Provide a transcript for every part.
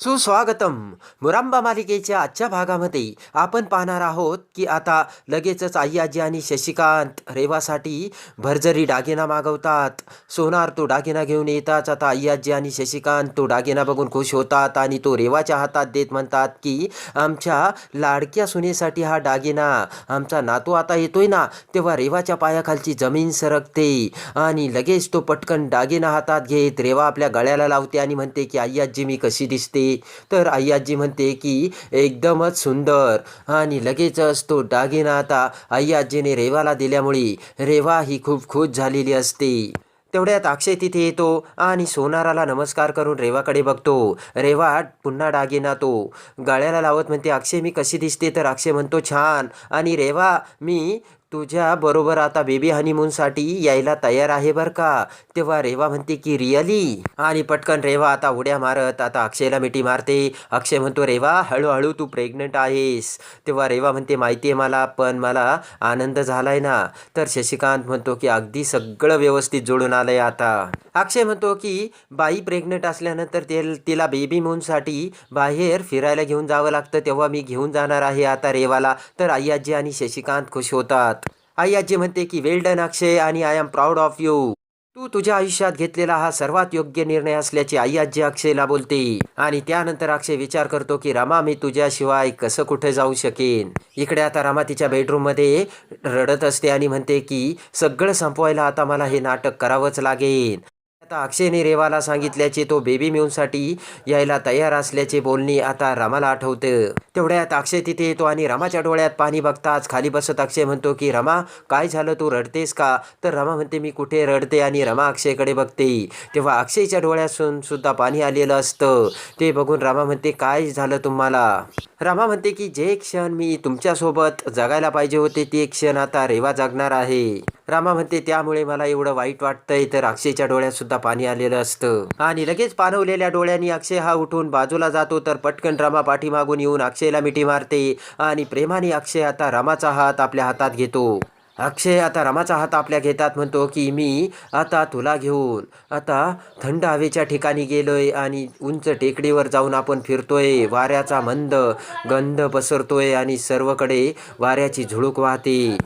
सुस्वागतम. मुरांबा मालिकेच्या आजच्या भागामध्ये आपण पाहणार आहोत की आता लगेचच आई आजी आणि शशिकांत रेवासाठी भरजरी दागिना मागवतात. सोनार तो दागिना घेऊन येताच आता आई आजी आणि शशिकांत तो दागिना बघून खुश होतात आणि तो रेवाच्या हातात देत म्हणतात की आमच्या लाडक्या सुनेसाठी हा दागिना. आमचा नातू आता येतोय ना तेव्हा रेवाच्या पायाखालची जमीन सरकते आणि लगेच तो पटकन दागिना हातात घेत रेवा आपल्या गळ्याला लावते आणि म्हणते की आई आजी मी कशी दिसते? तर आई आजी म्हणते की एकदमच सुंदर. आणि लगेचच तो दागिना आता आई आजीने रेवाला दिल्यामुळे रेवा ही खूप खुश झालेली असते. तेवढ्यात अक्षय तिथे येतो आणि सोनाराला नमस्कार करून रेवाकडे बघतो. रेवा पुन्हा दागिना तो गाळ्याला लावत म्हणते अक्षय मी कशी दिसते? तर अक्षय म्हणतो छान. आणि रेवा मी तुझ्या बरोबर आता बेबी हनीमूनसाठी यायला तयार आहे बरं का? तेव्हा रेवा म्हणते की रिअली? आणि पटकन रेवा आता उड्या मारत आता अक्षयला मिठी मारते. अक्षय म्हणतो रेवा हळूहळू तू प्रेग्नंट आहेस. तेव्हा रेवा म्हणते माहिती आहे मला पण मला आनंद झालाय ना. तर शशिकांत म्हणतो की अगदी सगळं व्यवस्थित जोडून आलंय आता. अक्षय म्हणतो की बाई प्रेग्नंट असल्यानंतर ते तिला बेबी मूनसाठी बाहेर फिरायला घेऊन जावं लागतं तेव्हा मी घेऊन जाणार आहे आता रेवाला. तर आई आजी आणि शशिकांत खुश होतात. आई आजी म्हणते की वेल डन अक्षय आणि I am proud of you तू तुझ्या आयुष्यात घेतलेला हा सर्वात योग्य निर्णय असल्याची आई आजी अक्षयला बोलते. आणि त्यानंतर अक्षय विचार करतो की रमा मी तुझ्याशिवाय कसं कुठे जाऊ शकेन? इकडे आता रमा तिच्या बेडरूममध्ये रडत असते आणि म्हणते की सगळं संपवायला आता मला हे नाटक करावंच लागेल. आता अक्षयने रेवाला सांगितल्याचे तो बेबी मिळूनसाठी यायला तयार असल्याचे बोलणे आता रमाला आठवतं. तेवढ्यात अक्षय तिथे येतो आणि रमाच्या डोळ्यात पाणी बघताच खाली बसत अक्षय म्हणतो की रमा काय झालं? तू रडतेस का? तर रमा म्हणते मी कुठे रडते आणि रमा अक्षयकडे बघते. तेव्हा अक्षयच्या डोळ्यासून सुद्धा पाणी आलेलं असतं. ते बघून रमा म्हणते काय झालं तुम्हाला? रमा म्हणते की जे क्षण मी तुमच्यासोबत जगायला पाहिजे होते ते क्षण आता रेवा जगणार आहे. रामा म्हणते त्यामुळे मला एवढं वाईट वाटतंय तर अक्षयच्या डोळ्यात सुद्धा पाणी आलेलं असतं. आणि लगेच पाणवलेल्या डोळ्यांनी अक्षय हा उठून बाजूला जातो तर पटकन रामा पाठीमागून येऊन अक्षयला मिठी मारते आणि प्रेमाने अक्षय आता रामाचा हात आपल्या हातात घेतो. अक्षय आता रमाचा हात आपल्या घेतात म्हणतो की मी आता तुला घेऊन. आता थंड हवेच्या ठिकाणी गेलोय आणि उंच टेकडीवर जाऊन आपण फिरतोय. वाऱ्याचा मंद गंध पसरतोय आणि सर्वकडे वाऱ्याची झुळूक वाहते.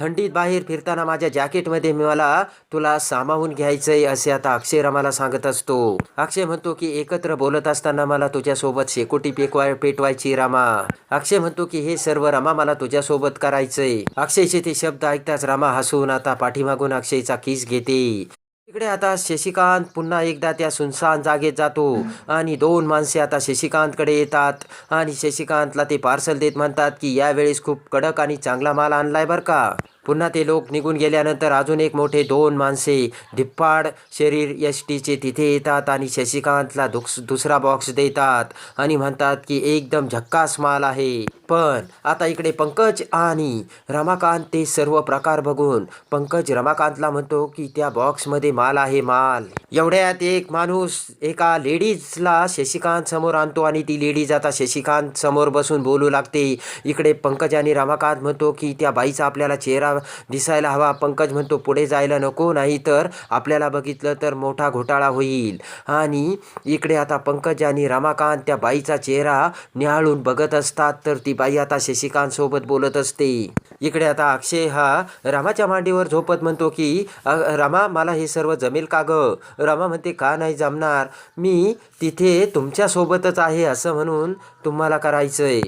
थंडीत बाहेर फिरताना माझ्या जॅकेटमध्ये मला तुला सामावून घ्यायचंय असे आता अक्षय रमाला सांगत असतो. अक्षय म्हणतो की एकत्र बोलत असताना मला तुझ्यासोबत शेकोटी पेकवाय पेटवायची रामा. अक्षय म्हणतो की हे सर्व रमा मला तुझ्यासोबत करायचंय. अक्षयचे ते शब्द ऐकताच रमा हसून आता पाठीमागून अक्षयचा किस घेते. इकडे आता शशिकांत पुन्हा एकदा त्या सुनसान जागेत जातो. आणि दोन माणसे आता शशिकांतकडे येतात. आणि शशिकांतला ते पार्सल देत म्हणतात की यावेळेस खूप कडक आणि चांगला माल आणलाय बरं का? पुन्हा ते लोक निघून गेल्यानंतर अजून एक मोठे दोन माणसे धिप्पाड शरीर एस टीचे तिथे येतात आणि शशिकांतला दुस दुसरा बॉक्स देतात आणि म्हणतात की एकदम झक्कास माल आहे. पण आता इकडे पंकज आणि रमाकांत ते सर्व प्रकार बघून पंकज रमाकांतला म्हणतो की त्या बॉक्समध्ये माल आहे माल. एवढ्यात एक माणूस एका लेडीजला शशिकांत समोर आणतो आणि ती लेडीज आता शशिकांत समोर बसून बोलू लागते. इकडे पंकज आणि रमाकांत म्हणतो की त्या बाईचा आपल्याला चेहरा दिसायला हवा. पंकज म्हणतो पुढे जायला नको नाही तर आपल्याला बघितलं तर मोठा घोटाळा होईल. आणि इकडे आता पंकज आणि रमाकांत त्या बाईचा चेहरा निहाळून बघत असतात. तर ती बाई आता शशिकांत सोबत बोलत असते. इकडे आता अक्षय हा रामाच्या मांडीवर झोपत म्हणतो की रामा रमा मला हे सर्व जमेल का ग? रमा म्हणते का नाही जमणार? मी तिथे तुमच्यासोबतच आहे असं म्हणून तुम्हाला करायचंय.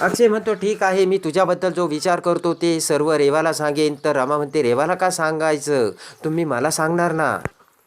अक्षय म्हणतो ठीक आहे मी तुझ्याबद्दल जो विचार करतो ते सर्व रेवाला सांगेन तर रमा म्हणते रेवाला का सांगायचं? तुम्ही मला सांगणार ना.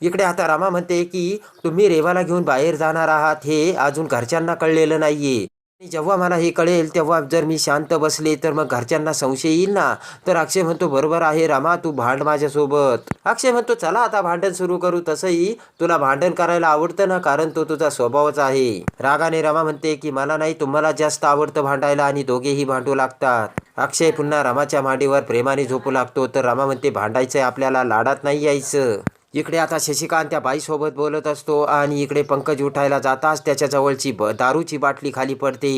इकडे आता रमा म्हणते की तुम्ही रेवाला घेऊन बाहेर जाणार आहात हे अजून घरच्यांना कळलेलं नाहीये. जेव्हा मला हे कळेल तेव्हा जर मी शांत बसले तर मग घरच्यांना संशय येईल ना? तर अक्षय म्हणतो बरोबर आहे रमा तू भांड माझ्यासोबत. अक्षय म्हणतो चला आता भांडण सुरू करू. तसंही तुला भांडण करायला आवडतं ना? कारण तो तुझा स्वभावच आहे. रागाने रमा म्हणते की मला नाही तुम्हाला जास्त आवडतं भांडायला आणि दोघेही भांडू लागतात. अक्षय पुन्हा रमाच्या मांडीवर प्रेमाने झोपू लागतो. तर रमा म्हणते भांडायचंय आपल्याला लाडात नाही यायचं. इकडे आता शशिकांत त्या बाईसोबत बोलत असतो आणि इकडे पंकज उठायला जाताच त्याच्याजवळची ब दारूची बाटली खाली पडते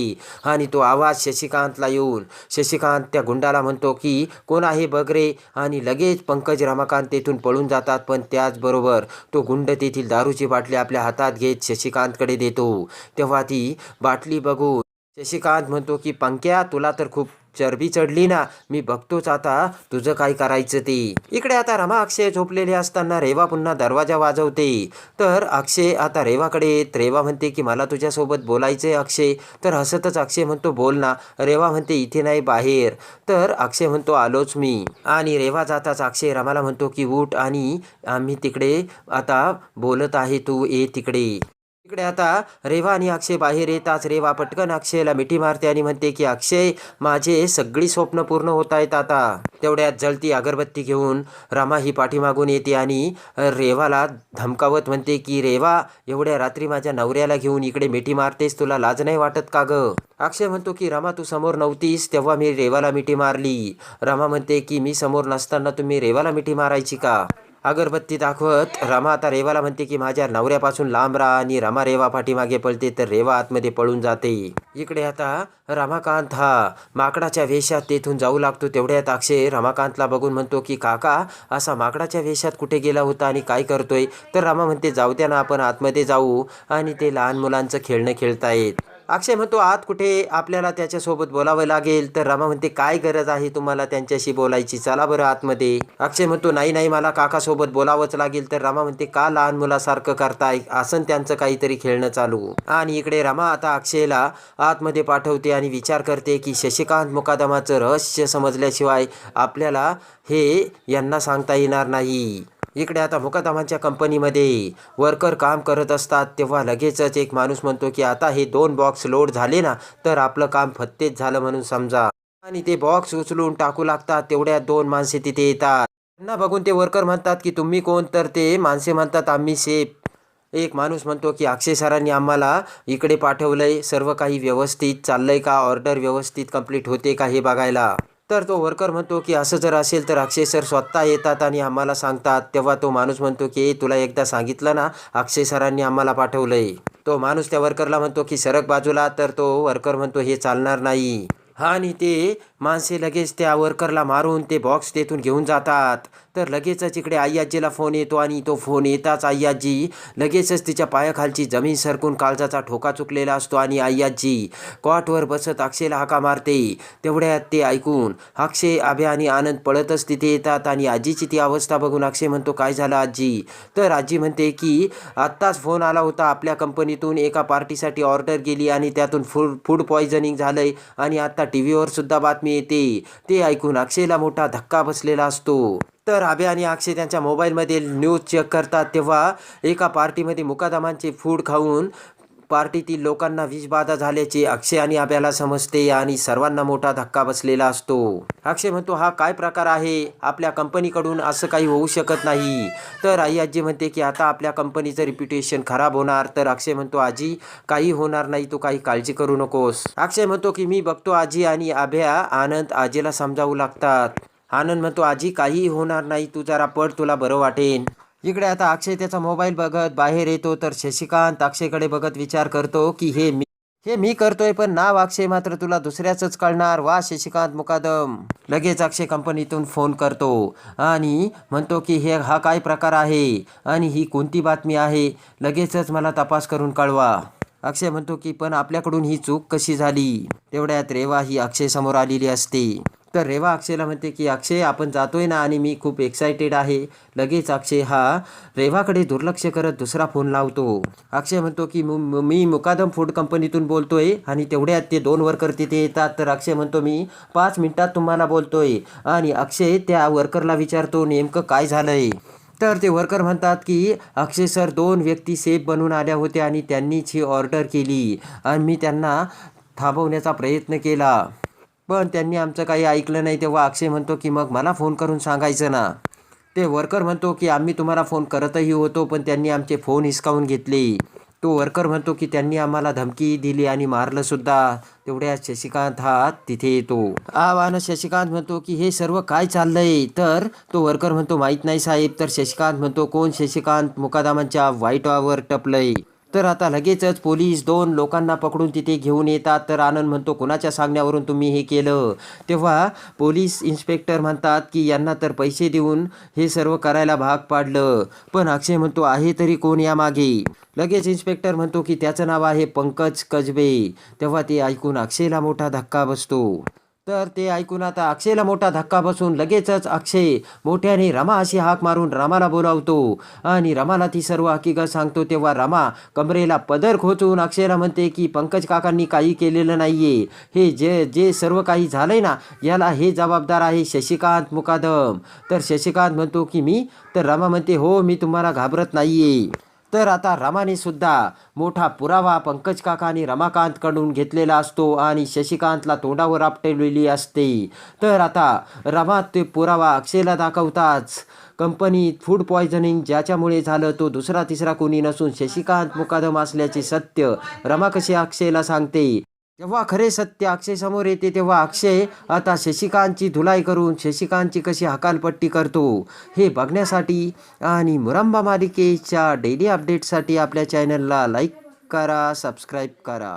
आणि तो आवाज शशिकांतला येऊन शशिकांत त्या गुंडाला म्हणतो की कोण आहे बगरे? आणि लगेच पंकज रमाकांत तेथून पळून जातात पण त्याचबरोबर तो गुंड तेथील दारूची बाटली आपल्या हातात घेत शशिकांतकडे देतो. तेव्हा ती बाटली बघून शशिकांत म्हणतो की पंक्या तुला तर खूप चरबी चढली ना मी बघतोच आता तुझं काय करायचं ते. इकडे आता रमा अक्षय झोपलेले असताना रेवा पुन्हा दरवाजा वाजवते. तर अक्षय आता रेवाकडे येत रेवा म्हणते की मला तुझ्यासोबत बोलायचंय अक्षय. तर हसतच अक्षय म्हणतो बोल ना. रेवा म्हणते इथे नाही बाहेर. तर अक्षय म्हणतो आलोच मी. आणि रेवा जाताच अक्षय रमाला म्हणतो की उठ आणि आम्ही तिकडे आता बोलत आहे तू ये तिकडे. इकडे आता रेवा आणि अक्षय बाहेर येताच रेवा पटकन अक्षयला मिठी मारते आणि म्हणते की अक्षय माझे सगळी स्वप्न पूर्ण होत आहेत आता. तेवढ्यात जळती अगरबत्ती घेऊन रमा ही पाठीमागून येते आणि रेवाला धमकावत म्हणते की रेवा एवढ्या रात्री माझ्या नवऱ्याला घेऊन इकडे मिठी मारतेस तुला लाज नाही वाटत का ग? अक्षय म्हणतो की रमा तू समोर नव्हतीस तेव्हा मी रेवाला मिठी मारली. रमा म्हणते की मी समोर नसताना तुम्ही रेवाला मिठी मारायची का? अगरबत्ती दाखवत रमा आता रेवाला म्हणते की माझ्या नवऱ्यापासून लांब राहा आणि रमा रेवा पाठीमागे पळते तर रेवा आतमध्ये पळून जाते. इकडे आता रमाकांत हा माकडाच्या वेशात तेथून जाऊ लागतो. तेवढ्यात अक्षय रमाकांतला बघून म्हणतो की काका असा माकडाच्या वेशात कुठे गेला होता आणि काय करतोय? तर रमा म्हणते जाऊ द्या ना आपण आतमध्ये जाऊ. आणि ते लहान मुलांचं खेळणं खेळतायत. अक्षय म्हणतो आत कुठे आपल्याला त्याच्यासोबत बोलावं लागेल तर रमा म्हणते काय गरज आहे तुम्हाला त्यांच्याशी बोलायची? चला बरं आतमध्ये. अक्षय म्हणतो नाही नाही मला काकासोबत बोलावंच लागेल. तर रमा म्हणते का लहान मुलासारखं करताय? असं त्यांचं काहीतरी खेळणं चालू. आणि इकडे रमा आता अक्षयला आतमध्ये पाठवते आणि विचार करते की शशिकांत मुकादमाचं रहस्य समजल्याशिवाय आपल्याला हे यांना सांगता येणार नाही. इकडे आता मुकादमांच्या कंपनीमध्ये वर्कर काम करत असतात. तेव्हा लगेचच एक माणूस म्हणतो की आता हे दोन बॉक्स लोड झाले ना तर आपलं काम फत्तेच झालं म्हणून समजा. आणि ते बॉक्स उचलून टाकू लागतात. तेवढ्या दोन माणसे तिथे येतात. त्यांना बघून ते वर्कर म्हणतात की तुम्ही कोण? तर ते माणसे म्हणतात आम्ही सेफ एक माणूस म्हणतो की अक्षय सरांनी आम्हाला इकडे पाठवलंय. सर्व काही व्यवस्थित चाललंय का? ऑर्डर व्यवस्थित कंप्लीट होते का हे बघायला? तर तो वर्कर म्हणतो की असं जर असेल तर अक्षय सर स्वतः येतात आणि आम्हाला सांगतात. तेव्हा तो माणूस म्हणतो की तुला एकदा सांगितलं ना अक्षय सरांनी आम्हाला पाठवलंय. तो माणूस त्या वर्करला म्हणतो की सरक बाजूला. तर तो वर्कर म्हणतो हे चालणार नाही. हा आणि ते माणसे लगेच त्या वर्करला मारून ते बॉक्स तेथून घेऊन जातात. तर लगेचच इकडे आई फोन येतो आणि तो फोन येताच आई आजी लगेचच तिच्या पायाखालची जमीन सरकून काळजाचा ठोका चुकलेला असतो आणि आई कॉटवर बसत अक्षयला हाका मारते. तेवढ्यात ते ऐकून अक्षय आभ्या आणि आनंद पळतच तिथे येतात आणि आजीची ती अवस्था बघून अक्षय म्हणतो काय झालं आजी? तर आजी म्हणते की आत्ताच फोन आला होता. आपल्या कंपनीतून एका पार्टीसाठी ऑर्डर गेली आणि त्यातून फूड फूड पॉयझनिंग झालंय आणि आता टी व्हीवर सुद्धा बातमी येते. ते ऐकून अक्षयला मोठा धक्का बसलेला असतो. तर आबे आणि अक्षय त्यांच्या मोबाईलमध्ये न्यूज चेक करतात तेव्हा एका पार्टीमध्ये मुकादमांचे फूड खाऊन पार्टीतील लोकांना विषबाधा झाल्याचे अक्षय आणि आब्याला समजते आणि सर्वांना मोठा धक्का बसलेला असतो. अक्षय म्हणतो हा काय प्रकार आहे? आपल्या कंपनीकडून असं काही होऊ शकत नाही. तर आई आजी म्हणते की आता आपल्या कंपनीचं रिप्युटेशन खराब होणार. तर अक्षय म्हणतो आजी काही होणार नाही तू काही काळजी करू नकोस. अक्षय म्हणतो की मी बघतो आजी आणि आभ्या आनंद आजीला समजावू लागतात. आनंद म्हणतो आजी काही होणार नाही तू जरा पड तुला बरं वाटेन इकडे आता अक्षय त्याचा मोबाईल बघत बाहेर येतो तर शशिकांत अक्षयकडे बघत विचार करतो की हे मी हे मी करतोय पण नाव अक्षय मात्र तुला दुसऱ्याच कळणार. वा शशिकांत मुकादम. लगेच अक्षय कंपनीतून फोन करतो आणि म्हणतो की हे हा काय प्रकार आहे? आणि ही कोणती बातमी आहे? लगेचच मला तपास करून कळवा. अक्षय म्हणतो की पण आपल्याकडून ही चूक कशी झाली? तेवढ्यात रेवा ही अक्षय समोर आलेली असते. तर रेवा अक्षयला म्हणते की अक्षय आपण जातोय ना आणि मी खूप एक्सायटेड आहे. लगेच अक्षय हा रेवाकडे दुर्लक्ष करत दुसरा फोन लावतो. अक्षय म्हणतो की मु- मी मुकादम फूड कंपनीतून बोलतोय आणि तेवढ्यात ते दोन वर्कर तिथे येतात. तर अक्षय म्हणतो मी पाच मिनिटात तुम्हाला बोलतोय. आणि अक्षय त्या वर्करला विचारतो नेमकं काय झालंय? तर ते वर्कर म्हणतात की अक्षय सर दोन व्यक्ती सेफ बनून आल्या होत्या आणि त्यांनीच ही ऑर्डर केली आणि मी त्यांना थांबवण्याचा प्रयत्न केला. पण त्यांनी आमचं काही ऐकलं नाही. तेव्हा अक्षय म्हणतो की मग मला फोन करून सांगायचं ना. ते वर्कर म्हणतो की आम्ही तुम्हाला फोन करतही होतो पण त्यांनी आमचे फोन हिसकावून घेतले. तो वर्कर म्हणतो की त्यांनी आम्हाला धमकी दिली आणि मारलंसुद्धा तेवढ्या शशिकांत हा तिथे येतो. आव्हानं शशिकांत म्हणतो की हे सर्व काय चाललंय? तर तो वर्कर म्हणतो माहीत नाही साहेब. तर शशिकांत म्हणतो कोण शशिकांत मुकादामांच्या वाईटावर टपलंय? तर आता लगेचच पोलीस दोन लोकांना पकडून तिथे घेऊन येतात. तर आनंद म्हणतो कोणाच्या सांगण्यावरून तुम्ही हे केलं? तेव्हा पोलीस इन्स्पेक्टर म्हणतात की यांना तर पैसे देऊन हे सर्व करायला भाग पाडलं. पण अक्षय म्हणतो आहे तरी कोण यामागे? लगेच इन्स्पेक्टर म्हणतो की त्याचं नाव आहे पंकज कजबे तेव्हा ते ऐकून अक्षयला मोठा धक्का बसतो. तर ते ऐकून आता अक्षयला मोठा धक्का बसून लगेचच अक्षय मोठ्याने रमा अशी हाक मारून रमाला बोलावतो. आणि रमाला ती सर्व हकीकत सांगतो तेव्हा रमा कमरेला पदर खोचून अक्षयला म्हणते की पंकज काकांनी काही केलेलं नाहीये. हे जे जे सर्व काही झालंय ना याला हे जबाबदार आहे शशिकांत मुकादम. तर शशिकांत म्हणतो की मी? तर रमा म्हणते हो मी तुम्हाला घाबरत नाहीये. तर आता रमाने सुद्धा मोठा पुरावा पंकज काका आणि रमाकांतकडून घेतलेला असतो आणि शशिकांतला तोंडावर आपटलेली असते. तर आता रमा ते पुरावा अक्षयला दाखवताच. कंपनीत फूड पॉयझनिंग ज्याच्यामुळे झालं तो दुसरा तिसरा कोणी नसून शशिकांत मुकादम असल्याचे सत्य रमा कशी अक्षयला सांगते? जेव्हा खरे सत्य अक्षय समोर येते तेव्हा अक्षय आता शशिकांतची धुलाई करून शशिकांतची कशी हकालपट्टी करतो हे बघण्यासाठी आणि मुरंबा मालिकेच्या डेली अपडेटसाठी आपल्या चॅनलला लाईक करा सबस्क्राईब करा.